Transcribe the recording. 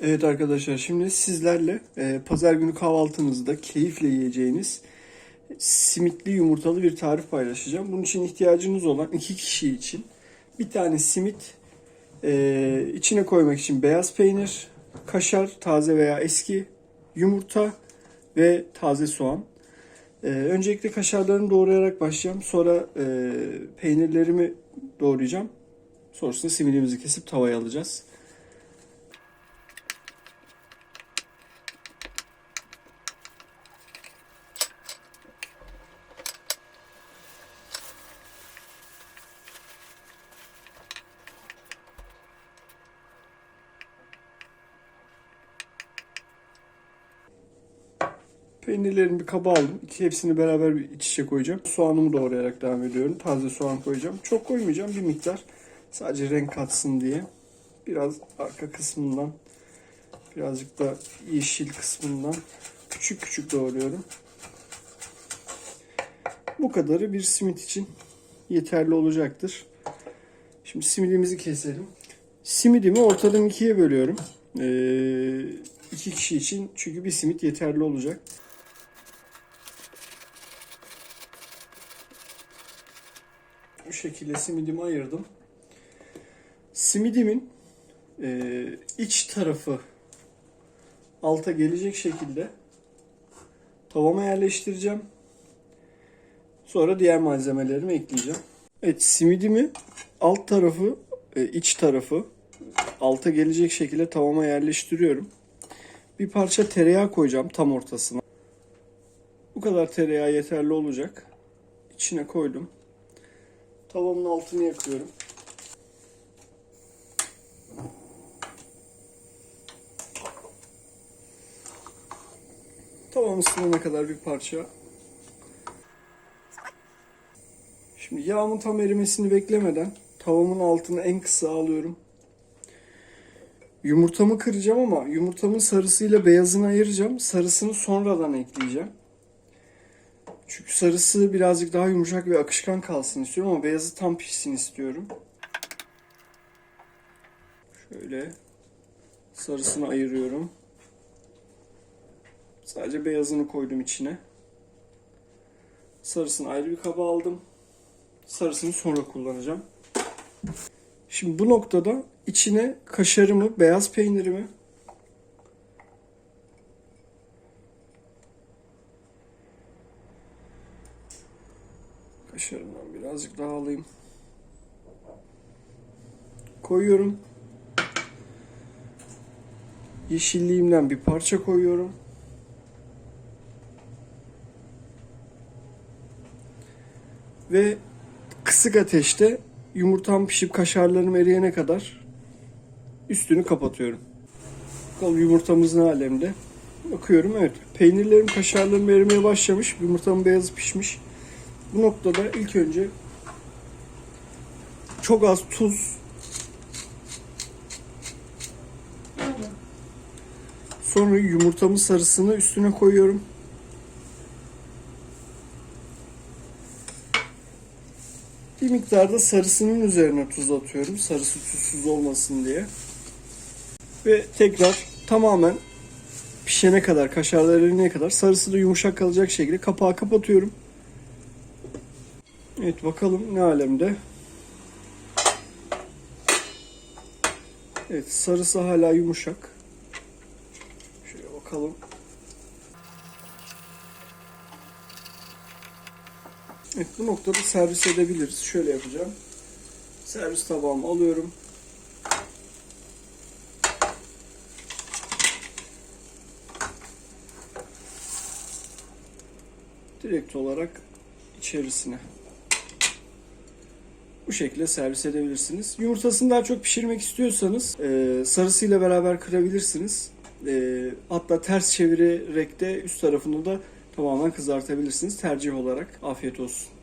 Evet arkadaşlar şimdi sizlerle e, pazar günü kahvaltınızda keyifle yiyeceğiniz simitli yumurtalı bir tarif paylaşacağım. Bunun için ihtiyacınız olan iki kişi için bir tane simit, e, içine koymak için beyaz peynir, kaşar taze veya eski, yumurta ve taze soğan. E, öncelikle kaşarlarını doğrayarak başlayacağım. Sonra e, peynirlerimi doğrayacağım. Sonrasında simidimizi kesip tavaya alacağız. Peynirlerimi bir kaba aldım. İki hepsini beraber bir iç içe koyacağım. Soğanımı doğrayarak devam ediyorum. Taze soğan koyacağım. Çok koymayacağım bir miktar. Sadece renk katsın diye. Biraz arka kısmından, birazcık da yeşil kısmından küçük küçük doğruyorum. Bu kadarı bir simit için yeterli olacaktır. Şimdi simidimizi keselim. Simidimi ortadan ikiye bölüyorum. Ee, iki kişi için çünkü bir simit yeterli olacak. Bu şekilde simidimi ayırdım. Simidimin e, iç tarafı alta gelecek şekilde tavama yerleştireceğim. Sonra diğer malzemelerimi ekleyeceğim. Evet simidimi alt tarafı, e, iç tarafı alta gelecek şekilde tavama yerleştiriyorum. Bir parça tereyağı koyacağım tam ortasına. Bu kadar tereyağı yeterli olacak. İçine koydum. Tavamın altını yakıyorum. Tavam ısınana kadar bir parça. Şimdi yağımın tam erimesini beklemeden tavamın altını en kısa alıyorum. Yumurtamı kıracağım ama yumurtamın sarısıyla beyazını ayıracağım. Sarısını sonradan ekleyeceğim. Çünkü sarısı birazcık daha yumuşak ve akışkan kalsın istiyorum ama beyazı tam pişsin istiyorum. Şöyle sarısını ayırıyorum. Sadece beyazını koydum içine. Sarısını ayrı bir kaba aldım. Sarısını sonra kullanacağım. Şimdi bu noktada içine kaşarımı, beyaz peynirimi kaşarımdan birazcık daha alayım. Koyuyorum. Yeşilliğimden bir parça koyuyorum. Ve kısık ateşte yumurtam pişip kaşarlarım eriyene kadar üstünü kapatıyorum. Bakalım yumurtamız ne alemde. Bakıyorum evet peynirlerim kaşarlarım erimeye başlamış. Yumurtamın beyazı pişmiş. Bu noktada ilk önce çok az tuz sonra yumurtamın sarısını üstüne koyuyorum. Bir miktarda sarısının üzerine tuz atıyorum. Sarısı tuzsuz olmasın diye. Ve tekrar tamamen pişene kadar, kaşarlar eriyene kadar sarısı da yumuşak kalacak şekilde kapağı kapatıyorum. Evet bakalım ne alemde. Evet sarısı hala yumuşak. Şöyle bakalım. Evet bu noktada servis edebiliriz. Şöyle yapacağım. Servis tabağımı alıyorum. Direkt olarak içerisine. Bu şekilde servis edebilirsiniz. Yumurtasını daha çok pişirmek istiyorsanız e, sarısıyla beraber kırabilirsiniz. E, hatta ters çevirerek de üst tarafını da tamamen kızartabilirsiniz. Tercih olarak afiyet olsun.